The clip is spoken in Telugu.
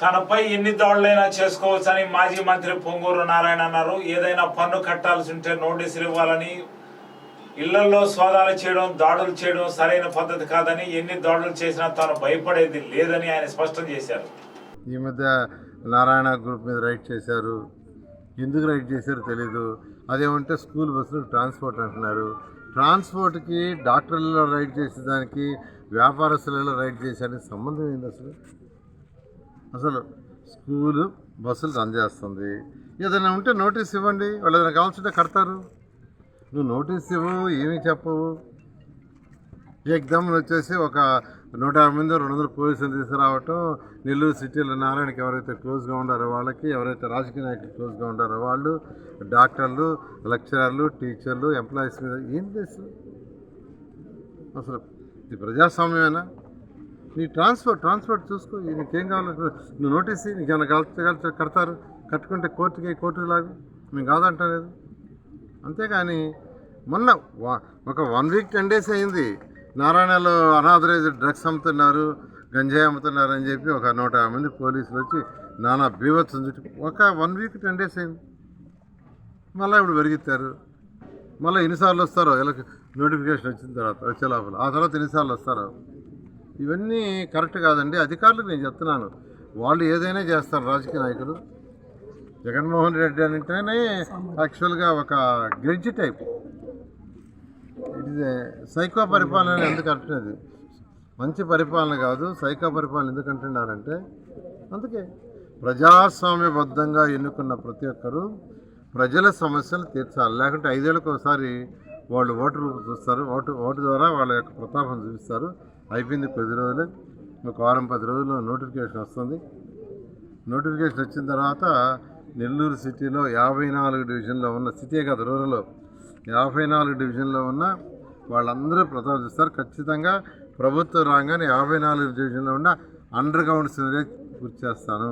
తనపై ఎన్ని దాడులైనా చేసుకోవచ్చని మాజీ మంత్రి పొంగూరు నారాయణ అన్నారు. ఏదైనా పన్ను కట్టాల్సి ఉంటే నోటీసులు ఇవ్వాలని ఇళ్ళలో సోదాలు చేయడం దాడులు చేయడం సరైన పద్ధతి కాదని ఎన్ని దాడులు చేసినా తాను భయపడేది లేదని ఆయన స్పష్టం చేశారు. ఈ మధ్య నారాయణ గ్రూప్ మీద రైడ్ చేశారు. ఎందుకు రైడ్ చేశారో తెలీదు. అదేమంటే స్కూల్ బస్సులు ట్రాన్స్పోర్ట్ అంటున్నారు. ట్రాన్స్పోర్ట్కి డాక్టర్లలో రైడ్ చేసేదానికి వ్యాపారస్తులలో రైడ్ చేసేదానికి సంబంధం ఏంది అసలు? అసలు స్కూలు బస్సులు రన్ చేస్తుంది. ఏదైనా ఉంటే నోటీస్ ఇవ్వండి. వాళ్ళు ఏదైనా కావాల్సింటే కడతారు. నువ్వు నోటీస్ ఇవ్వవు ఏమీ చెప్పవు ఎగ్జామ్ వచ్చేసి ఒక నూట యాభై మంది రెండు వందల పోలీసులు తీసుకురావటం నెల్లూరు సిటీలో నారాయణకి ఎవరైతే క్లోజ్గా ఉండారో వాళ్ళకి ఎవరైతే రాజకీయ నాయకులు క్లోజ్గా ఉండారో వాళ్ళు డాక్టర్లు లెక్చరర్లు టీచర్లు ఎంప్లాయీస్ మీద ఏం చేస్తారు అసలు ఇది ప్రజాస్వామ్యమేనా? నీ ట్రాన్స్పోర్ట్ ట్రాన్స్పోర్ట్ చూసుకో. నీకేం కావాలంటే నువ్వు నోటీస్ నీకు ఏమైనా కలిసి కలిసి కడతారు. కట్టుకుంటే కోర్టుకి కోర్టుకి లాగు. మేము కాదంటలేదు. అంతేగాని మొన్న ఒక వన్ వీక్ టెన్ డేస్ అయింది. నారాయణలో అనాథరైజ్డ్ డ్రగ్స్ అమ్ముతున్నారు గంజాయి అమ్ముతున్నారు అని చెప్పి ఒక నూట యాభై మంది పోలీసులు వచ్చి నానా బీభత్సం చుట్టూ ఒక వన్ వీక్ టెన్ డేస్ అయింది. మళ్ళీ ఇప్పుడు పెరిగిస్తారు మళ్ళీ ఎన్నిసార్లు వస్తారో ఇలా నోటిఫికేషన్ వచ్చిన తర్వాత వచ్చే లోపల. ఆ తర్వాత ఎన్నిసార్లు వస్తారో? ఇవన్నీ కరెక్ట్ కాదండి. అధికారులకు నేను చెప్తున్నాను. వాళ్ళు ఏదైనా చేస్తారు రాజకీయ నాయకులు. జగన్మోహన్ రెడ్డి అంటేనే యాక్చువల్గా ఒక గ్రిడ్జ్ టైప్. ఇట్ ఇస్ సైకో పరిపాలన ఎందుకు అంటున్నది? మంచి పరిపాలన కాదు సైకో పరిపాలన ఎందుకు అంటున్నారంటే అందుకే ప్రజాస్వామ్యబద్ధంగా ఎన్నుకున్న ప్రతి ఒక్కరూ ప్రజల సమస్యలు తీర్చాలి. లేకుంటే ఐదేళ్ళకి ఒకసారి వాళ్ళు ఓటు చూస్తారు. ఓటు ఓటు ద్వారా వాళ్ళ యొక్క ప్రతాపం చూపిస్తారు. అయిపోయింది పది రోజులు. ఒక వారం పది రోజుల్లో నోటిఫికేషన్ వస్తుంది. నోటిఫికేషన్ వచ్చిన తర్వాత నెల్లూరు సిటీలో యాభై నాలుగు డివిజన్లో ఉన్న సిటీ కాదు రూరల్లో యాభై నాలుగు డివిజన్లో ఉన్న వాళ్ళందరూ ప్రతాపం ఖచ్చితంగా ప్రభుత్వ రాగానే యాభై నాలుగు డివిజన్లో ఉన్న అండర్ గ్రౌండ్ సివరేజ్ పూర్తి చేస్తాను.